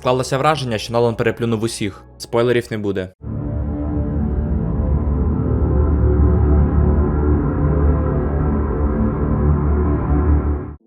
Склалося враження, що Нолан переплюнув усіх. Спойлерів не буде.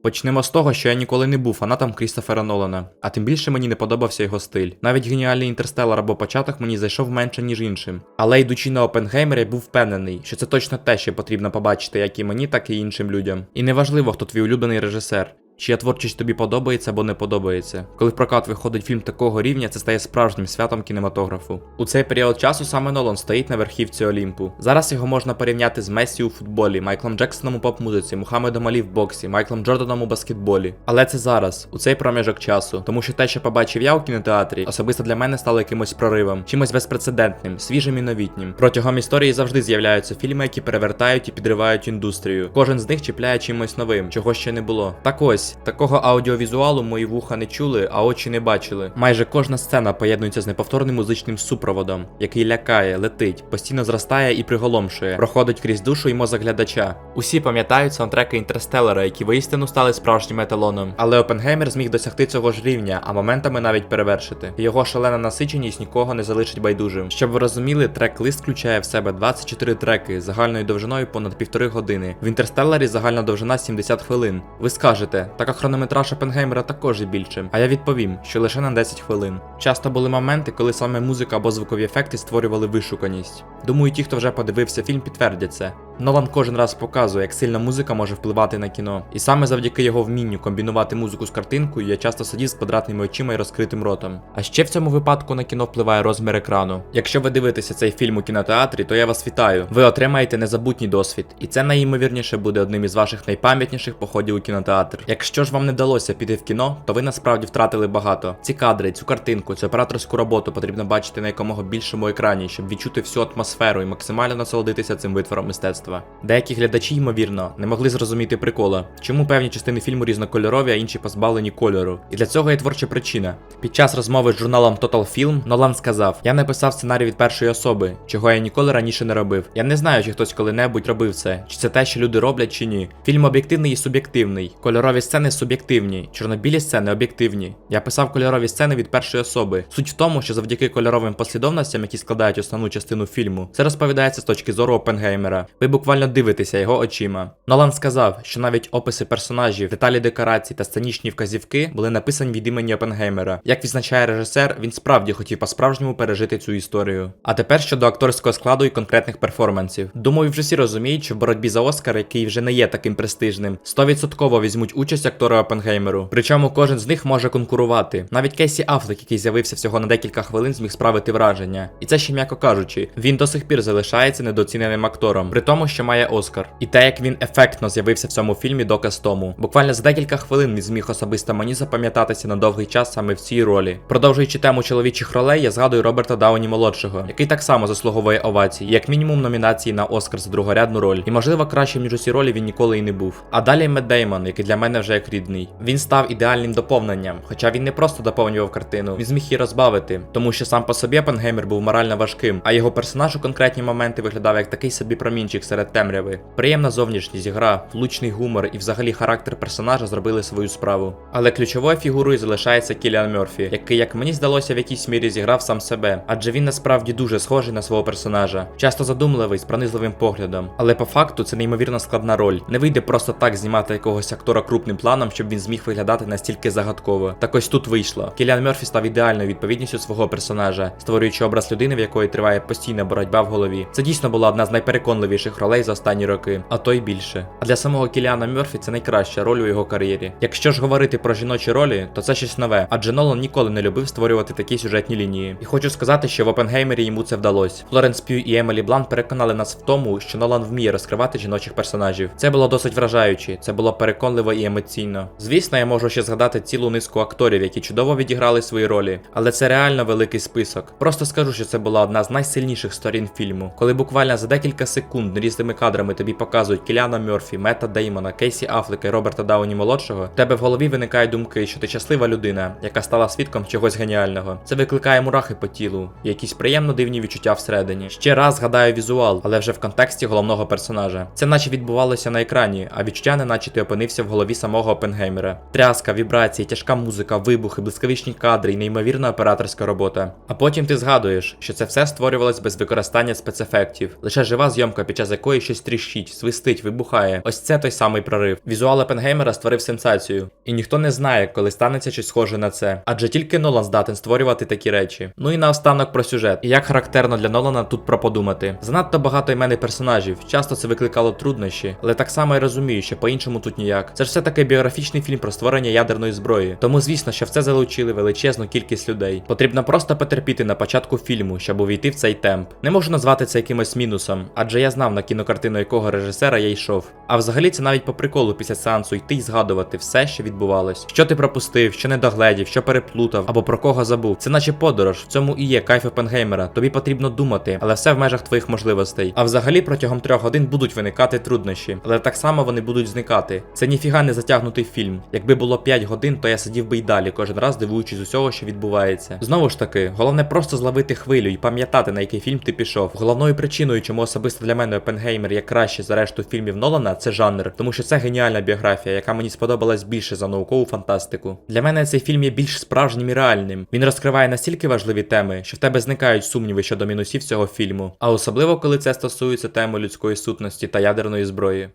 Почнемо з того, що я ніколи не був фанатом Крістофера Нолана, а тим більше мені не подобався його стиль. Навіть геніальний інтерстелар або початок мені зайшов менше, ніж іншим. Але йдучи на Опенгеймер, я був впевнений, що це точно те, що потрібно побачити як і мені, так і іншим людям. І неважливо, хто твій улюблений режисер. Чия творчість тобі подобається або не подобається. Коли в прокат виходить фільм такого рівня, це стає справжнім святом кінематографу. У цей період часу саме Нолан стоїть на верхівці Олімпу. Зараз його можна порівняти з Месі у футболі, Майклом Джексоном у поп-музиці, Мухаммедом Алі в боксі, Майклом Джорданом у баскетболі. Але це зараз, у цей проміжок часу, тому що те, що побачив я у кінотеатрі, особисто для мене стало якимось проривом, чимось безпрецедентним, свіжим і новітнім. Протягом історії завжди з'являються фільми, які перевертають і підривають індустрію. Кожен з них чіпляє чимось новим, чого ще не було. Так ось. Такого аудіовізуалу мої вуха не чули, а очі не бачили. Майже кожна сцена поєднується з неповторним музичним супроводом, який лякає, летить, постійно зростає і приголомшує, проходить крізь душу і мозок глядача. Усі пам'ятають саундтреки інтерстелера, які воістину стали справжнім еталоном. Але Опенгеймер зміг досягти цього ж рівня, а моментами навіть перевершити. Його шалена насиченість нікого не залишить байдужим. Щоб ви розуміли, трек-лист включає в себе 24 треки загальною довжиною понад півтори години. В інтерстелларі загальна довжина 70 хвилин. Ви скажете, така хронометраж Опенгеймера також є більшим. А я відповім, що лише на 10 хвилин. Часто були моменти, коли саме музика або звукові ефекти створювали вишуканість. Думаю, ті, хто вже подивився фільм, підтвердять це. Нолан кожен раз показує, як сильно музика може впливати на кіно. І саме завдяки його вмінню комбінувати музику з картинкою, я часто сидів з квадратними очима і розкритим ротом. А ще в цьому випадку на кіно впливає розмір екрану. Якщо ви дивитеся цей фільм у кінотеатрі, то я вас вітаю. Ви отримаєте незабутній досвід, і це найімовірніше буде одним із ваших найпам'ятніших походів у кінотеатр. Якщо ж вам не вдалося піти в кіно, то ви насправді втратили багато. Ці кадри, цю картинку, цю операторську роботу потрібно бачити на якомога більшому екрані, щоб відчути всю атмосферу і максимально насолодитися цим витвором мистецтва. Деякі глядачі, ймовірно, не могли зрозуміти прикола, чому певні частини фільму різнокольорові, а інші позбавлені кольору. І для цього є творча причина. Під час розмови з журналом Total Film Нолан сказав: Я написав сценарій від першої особи, чого я ніколи раніше не робив. Я не знаю, чи хтось коли-небудь робив це, чи це те, що люди роблять, чи ні. Фільм об'єктивний і суб'єктивний. Кольорові сцени суб'єктивні, чорнобілі сцени об'єктивні. Я писав кольорові сцени від першої особи. Суть в тому, що завдяки кольоровим послідовностям, які складають основну частину фільму, це розповідається з точки зору Опенгеймера. Ви буквально дивитеся його очима. Нолан сказав, що навіть описи персонажів, деталі декорацій та сценічні вказівки були написані від імені Опенгеймера. Як відзначає режисер, він справді хотів по-справжньому пережити цю історію. А тепер щодо акторського складу і конкретних перформансів. Думаю, вже всі розуміють, що в боротьбі за Оскар, який вже не є таким престижним, 100% візьмуть участь актори Опенгеймеру. Причому кожен з них може конкурувати. Навіть Кейсі Афлек, який з'явився всього на декілька хвилин, зміг справити враження. І це ще м'яко кажучи, він до сих пір залишається недооціненим актором, при тому, що має Оскар. І те, як він ефектно з'явився в цьому фільмі, доказ тому. Буквально за декілька хвилин він зміг особисто мені запам'ятатися на довгий час саме в цій ролі. Продовжуючи тему чоловічих ролей, я згадую Роберта Дауні молодшого, який так само заслуговує овацій, як мінімум номінації на Оскар за другорядну роль. І можливо кращим ніж усі ролі він ніколи і не був. А далі Мед Деймон, який для мене вже як рідний. Він став ідеальним доповненням, хоча він не просто доповнював картину, він зміг її розбавити, тому що сам по собі Опенгеймер був морально важким, а його персонаж у конкретні моменти виглядав як такий собі промінчик серед темряви. Приємна зовнішність, гра, влучний гумор і взагалі характер персонажа зробили свою справу. Але ключовою фігурою залишається Кіліан Мерфі, який, як мені здалося, в якійсь мірі зіграв сам себе, адже він насправді дуже схожий на свого персонажа, часто задумливий з пронизливим поглядом. Але по факту це неймовірно складна роль. Не вийде просто так знімати якогось актора крупним планом, щоб він зміг виглядати настільки загадково. Так ось тут вийшло. Кіліан Мерфі став ідеальною відповідністю свого персонажа, створюючи образ людини, в якої триває постійна боротьба в голові. Це дійсно була одна з найпереконливіших ролей за останні роки, а то й більше. А для самого Кіліана Мерфі це найкраща роль у його кар'єрі. Якщо ж говорити про жіночі ролі, то це щось нове, адже Нолан ніколи не любив створювати такі сюжетні лінії. І хочу сказати, що в Опенгеймері йому це вдалося. Флоренс П'ю і Емілі Блант переконали нас в тому, що Нолан вміє розкривати жіночих персонажів. Це було досить вражаюче, це було переконливо і емоційно. Звісно, я можу ще згадати цілу низку акторів, які чудово відіграли свої ролі, але це реально великий список. Просто скажу, що це була одна з найсильніших сторін фільму, коли буквально за декілька секунд різних кадрами тобі показують Кіляна Мерфі, Мета Деймона, Кейсі Афлека і Роберта Дауні молодшого, в тебе в голові виникають думки, що ти щаслива людина, яка стала свідком чогось геніального. Це викликає мурахи по тілу, якісь приємно дивні відчуття всередині. Ще раз згадаю візуал, але вже в контексті головного персонажа. Це наче відбувалося на екрані, а відчуття не наче ти опинився в голові самого Опенгеймера. Тряска, вібрації, тяжка музика, вибухи, блискавичні кадри і неймовірна операторська робота. А потім ти згадуєш, що це все створювалось без використання спецефектів. Лише жива зйомка, під час якої щось тріщить, свистить, вибухає. Ось це той самий прорив. Візуал Опенгеймера створив сенсацію. І ніхто не знає, коли станеться щось схоже на це. Адже тільки Нолан здатен створювати такі речі. Ну і наостанок про сюжет. І як характерно для Нолана тут про подумати. Занадто багато іменних персонажів, часто це викликало труднощі, але так само я розумію, що по-іншому тут ніяк. Це ж все таки біографічний фільм про створення ядерної зброї. Тому звісно, що в це залучили величезну кількість людей. Потрібно просто потерпіти на початку фільму, щоб увійти в цей темп. Не можу назвати це якимось мінусом, адже я знав на кінокартину якого режисера я йшов. А взагалі це навіть по приколу після сеансу йти й згадувати все, що відбувалось. Що ти пропустив, що не догледів, що переплутав, або про кого забув. Це наче подорож, в цьому і є кайф Опенгеймера. Тобі потрібно думати, але все в межах твоїх можливостей. А взагалі протягом трьох годин будуть виникати труднощі, але так само вони будуть зникати. Це ніфіга не затягнутий фільм. Якби було 5 годин, то я сидів би й далі, кожен раз дивуючись усього, що відбувається. Знову ж таки, головне просто зловити хвилю і пам'ятати, на який фільм ти пішов. Головною причиною, чому особисто для мене Опенгеймер є краще за решту фільмів Нолана, це жанр, тому що це геніальна біографія, яка мені сподобалась більше за наукову фантастику. Для мене цей фільм є більш справжнім і реальним. Він розкриває настільки важливі теми, що в тебе зникають сумніви щодо мінусів цього фільму, а особливо коли це стосується теми людської сутності та ядерної зброї.